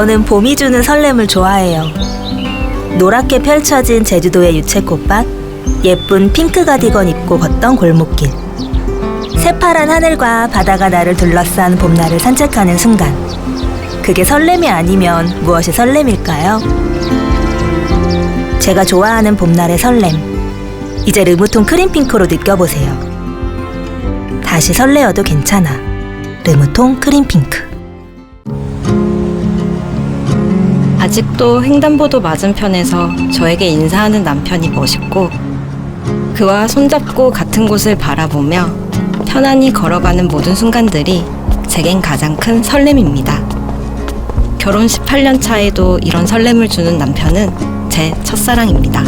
저는 봄이 주는 설렘을 좋아해요. 노랗게 펼쳐진 제주도의 유채 꽃밭, 예쁜 핑크 가디건 입고 걷던 골목길. 새파란 하늘과 바다가 나를 둘러싼 봄날을 산책하는 순간. 그게 설렘이 아니면 무엇이 설렘일까요? 제가 좋아하는 봄날의 설렘. 이제 르무통 크림핑크로 느껴보세요. 다시 설레어도 괜찮아. 르무통 크림핑크. 아직도 횡단보도 맞은편에서 저에게 인사하는 남편이 멋있고 그와 손잡고 같은 곳을 바라보며 편안히 걸어가는 모든 순간들이 제겐 가장 큰 설렘입니다. 결혼 18년 차에도 이런 설렘을 주는 남편은 제 첫사랑입니다.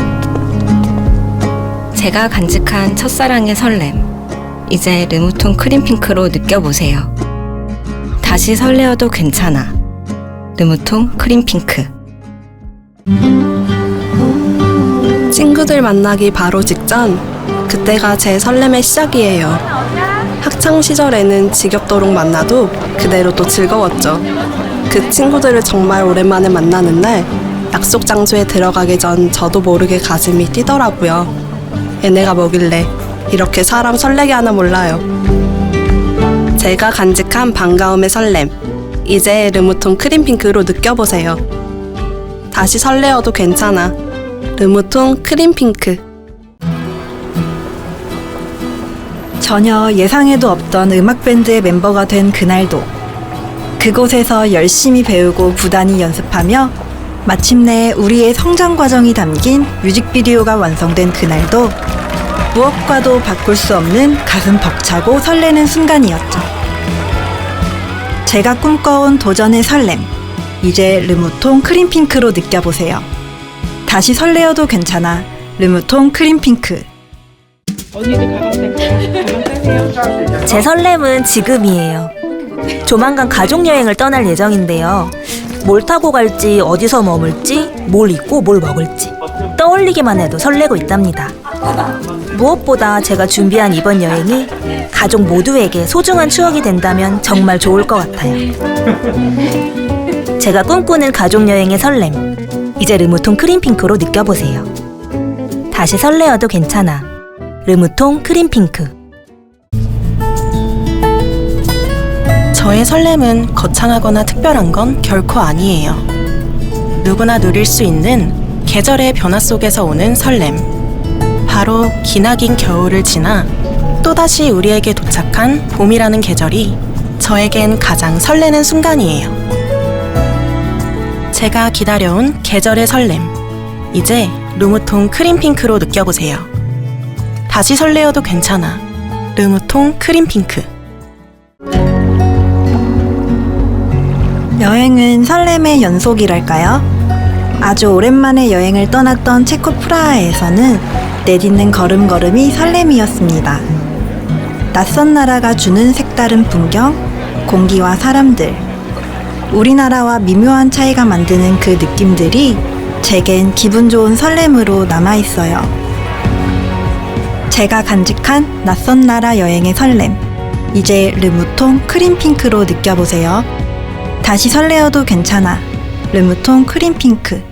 제가 간직한 첫사랑의 설렘. 이제 르무톤 크림핑크로 느껴보세요. 다시 설레어도 괜찮아. 르무통 크림핑크. 친구들 만나기 바로 직전 그때가 제 설렘의 시작이에요. 학창 시절에는 지겹도록 만나도 그대로 또 즐거웠죠. 그 친구들을 정말 오랜만에 만나는 날 약속 장소에 들어가기 전 저도 모르게 가슴이 뛰더라고요. 얘네가 뭐길래 이렇게 사람 설레게 하나 몰라요. 제가 간직한 반가움의 설렘. 이제 르무톤 크림핑크로 느껴보세요. 다시 설레어도 괜찮아. 르무통 크림핑크 전혀 예상에도 없던 음악밴드의 멤버가 된 그날도 그곳에서 열심히 배우고 부단히 연습하며 마침내 우리의 성장 과정이 담긴 뮤직비디오가 완성된 그날도 무엇과도 바꿀 수 없는 가슴 벅차고 설레는 순간이었죠. 제가 꿈꿔온 도전의 설렘. 이제 르무통 크림핑크로 느껴보세요. 다시 설레어도 괜찮아. 르무통 크림핑크. 제 설렘은 지금이에요. 조만간 가족여행을 떠날 예정인데요. 뭘 타고 갈지, 어디서 머물지, 뭘 입고 뭘 먹을지. 떠올리기만 해도 설레고 있답니다. 무엇보다 제가 준비한 이번 여행이 가족 모두에게 소중한 추억이 된다면 정말 좋을 것 같아요. 제가 꿈꾸는 가족 여행의 설렘. 이제 르무통 크림핑크로 느껴보세요. 다시 설레어도 괜찮아. 르무통 크림핑크. 저의 설렘은 거창하거나 특별한 건 결코 아니에요. 누구나 누릴 수 있는 계절의 변화 속에서 오는 설렘. 바로 기나긴 겨울을 지나 또다시 우리에게 도착한 봄이라는 계절이 저에겐 가장 설레는 순간이에요. 제가 기다려온 계절의 설렘. 이제 루무통 크림핑크로 느껴보세요. 다시 설레어도 괜찮아. 르무통 크림핑크. 여행은 설렘의 연속이랄까요? 아주 오랜만에 여행을 떠났던 체코 프라하에서는 내딛는 걸음걸음이 설렘이었습니다. 낯선 나라가 주는 색다른 풍경, 공기와 사람들, 우리나라와 미묘한 차이가 만드는 그 느낌들이 제겐 기분 좋은 설렘으로 남아 있어요. 제가 간직한 낯선 나라 여행의 설렘. 이제 르무통 크림핑크로 느껴보세요. 다시 설레어도 괜찮아. 르무통 크림핑크.